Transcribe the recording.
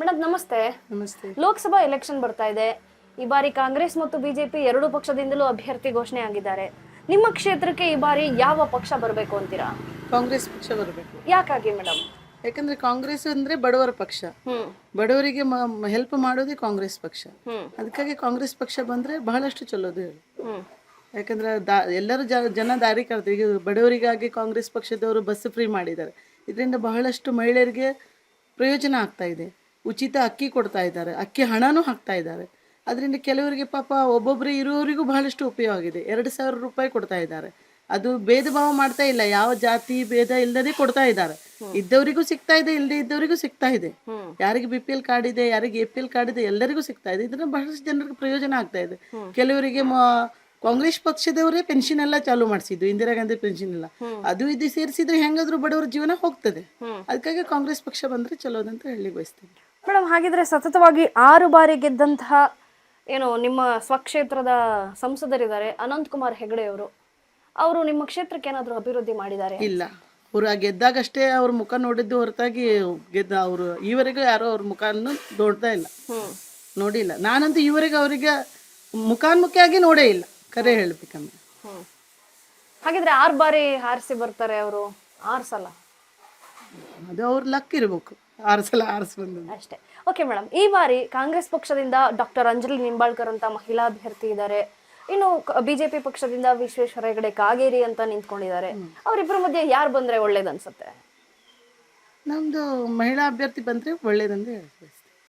Madam ನಮಸ್ತೆ. ನಮಸ್ತೆ. Lok Sabha election ಬರ್ತಾ ಇದೆ. ಈ ಬಾರಿ ಕಾಂಗ್ರೆಸ್ ಮತ್ತು ಬಿಜೆಪಿ ಎರಡೂ ಪಕ್ಷದಿಂದಲೂ ಅಭ್ಯರ್ಥಿ ಘೋಷಣೆ ಆಗಿದ್ದಾರೆ. ನಿಮ್ಮ ಕ್ಷೇತ್ರಕ್ಕೆ ಈ ಬಾರಿ ಯಾವ ಪಕ್ಷ ಬರಬೇಕು ಅಂತೀರಾ? ಕಾಂಗ್ರೆಸ್ ಪಕ್ಷ ಬರಬೇಕು. ಯಾಕಾಗಿ ಮೇಡಮ್ ಯಾಕಂದ್ರೆ ಕಾಂಗ್ರೆಸ್ ಅಂದ್ರೆ ಬಡವರ ಪಕ್ಷ. ಬಡವರಿಗೆ ಹೆಲ್ಪ್ ಮಾಡೋದೇ ಕಾಂಗ್ರೆಸ್ ಪಕ್ಷ. ಅದಕ್ಕಾಗಿ ಕಾಂಗ್ರೆಸ್ ಪಕ್ಷ ಬಂದ್ರೆ ಬಹಳಷ್ಟು ಚಲೋದು ಹೇಳಿ. ಯಾಕಂದ್ರೆ ಎಲ್ಲರೂ ಜನ ದಾರಿ ಕರ್ತಾರೆ ಈಗ ಬಡವರಿಗಾಗಿ ಕಾಂಗ್ರೆಸ್ ಪಕ್ಷದವರು ಬಸ್ ಫ್ರೀ ಮಾಡಿದ್ದಾರೆ. ಇದರಿಂದ ಬಹಳಷ್ಟು ಮಹಿಳೆಯರಿಗೆ ಪ್ರಯೋಜನ ಆಗ್ತಾ ಇದೆ. ಉಚಿತ ಅಕ್ಕಿ ಕೊಡ್ತಾ ಇದ್ದಾರೆ. ಅಕ್ಕಿ ಹಣನೂ ಹಾಕ್ತಾ ಇದ್ದಾರೆ. ಅದರಿಂದ ಕೆಲವರಿಗೆ ಪಾಪ ಒಬ್ಬೊಬ್ಬರು ಇರುವವರಿಗೂ ಬಹಳಷ್ಟು ಉಪಯೋಗ ಆಗಿದೆ ಎರಡು ಸಾವಿರ ರೂಪಾಯಿ ಕೊಡ್ತಾ ಇದ್ದಾರೆ. ಅದು ಭೇದ ಭಾವ ಮಾಡ್ತಾ ಇಲ್ಲ. ಯಾವ ಜಾತಿ ಭೇದ ಇಲ್ಲದೆ ಕೊಡ್ತಾ ಇದ್ದಾರೆ. ಇದ್ದವರಿಗೂ ಸಿಗ್ತಾ ಇದೆ ಇಲ್ಲದೆ ಇದ್ದವರಿಗೂ ಸಿಗ್ತಾ ಇದೆ. ಯಾರಿಗೆ ಬಿ ಪಿ ಎಲ್ ಕಾರ್ಡ್ ಇದೆ ಯಾರಿಗೆ ಎ ಪಿ ಎಲ್ ಕಾರ್ಡ್ ಇದೆ ಎಲ್ಲರಿಗೂ ಸಿಗ್ತಾ ಇದೆ. ಇದನ್ನ ಬಹಳಷ್ಟು ಜನರಿಗೆ ಪ್ರಯೋಜನ ಆಗ್ತಾ ಇದೆ. ಕೆಲವರಿಗೆ ಕಾಂಗ್ರೆಸ್ ಪಕ್ಷದವರೇ ಪೆನ್ಷನ್ ಎಲ್ಲ ಚಾಲೂ ಮಾಡಿಸಿದ್ದು. ಇಂದಿರಾ ಗಾಂಧಿ ಪೆನ್ಷನ್ ಎಲ್ಲ. ಅದು ಇದು ಸೇರಿಸಿದ್ರೆ ಹೆಂಗಾದ್ರೂ ಬಡವರ ಜೀವನ ಹೋಗ್ತದೆ. ಅದಕ್ಕಾಗಿ ಕಾಂಗ್ರೆಸ್ ಪಕ್ಷ ಬಂದ್ರೆ ಚಲೋದಂತ ಹೇಳಿ ಬಯಸ್ತೀನಿ. ಮೇಡಮ್ ಹಾಗಿದ್ರೆ ಸತತವಾಗಿ ಆರು ಬಾರಿ ಗೆದ್ದಂತಹ ಏನು ನಿಮ್ಮ ಸ್ವಕ್ಷೇತ್ರದ ಸಂಸದರಿದ್ದಾರೆ ಅನಂತ್ ಕುಮಾರ್ ಹೆಗಡೆ ಅವರು. ಅವರು ನಿಮ್ಮ ಕ್ಷೇತ್ರಕ್ಕೆ ಏನಾದರೂ ಅಭಿವೃದ್ಧಿ ಮಾಡಿದ್ದಾರೆ ಇಲ್ಲ. ಅವ್ರು ಆ ಗೆದ್ದಾಗಷ್ಟೇ ಅವ್ರ ಮುಖ ನೋಡಿದ್ದು ಹೊರತಾಗಿ ಗೆದ್ದ ಅವರು ಈವರೆಗೂ ಯಾರೋ ಅವ್ರ ಮುಖವನ್ನು ನೋಡ್ತಾ ಇಲ್ಲ. ನೋಡಿಲ್ಲ. ನಾನಂತೂ ಈವರೆಗೆ ಅವರಿಗೆ ಮುಖಾನ್ಮುಖಿಯಾಗಿ ನೋಡೇ ಇಲ್ಲ ಕರೆ ಹೇಳ್ಬೇಕಂದ್ರೆ. ಹಾಗಿದ್ರೆ ಆರು ಬಾರಿ ಹಾರಿಸಿ ಬರ್ತಾರೆ ಅವರು ಆರು ಸಲ? ಅದು ಅವ್ರ ಲಕ್ ಇರ್ಬೇಕು. ಆರು ಸಲ ಆರಿಸಿ ಬಂದದ್ದು ಅಷ್ಟೇ. ಓಕೆ ಮೇಡಮ್ ಈ ಬಾರಿ ಕಾಂಗ್ರೆಸ್ ಪಕ್ಷದಿಂದ ಡಾಕ್ಟರ್ ಅಂಜಲಿ ನಿಂಬಾಳ್ಕರ್ ಅಂತ ಮಹಿಳಾ ಅಭ್ಯರ್ಥಿ ಇದ್ದಾರೆ. ಇನ್ನು ಬಿಜೆಪಿ ಪಕ್ಷದಿಂದ ವಿಶ್ವೇಶ್ವರ ಹೆಗಡೆ ಕಾಗೇರಿ ಅಂತ ನಿಂತ್ಕೊಂಡಿದ್ದಾರೆ. ಅವರಿಬ್ಬರ ಮಧ್ಯೆ ಯಾರು ಬಂದ್ರೆ ಒಳ್ಳೇದನ್ಸುತ್ತೆ ನಮ್ದು ಮಹಿಳಾ ಅಭ್ಯರ್ಥಿ ಬಂದ್ರೆ ಒಳ್ಳೇದಂದ್ರೆ ಹೇಳ್ತೀವಿ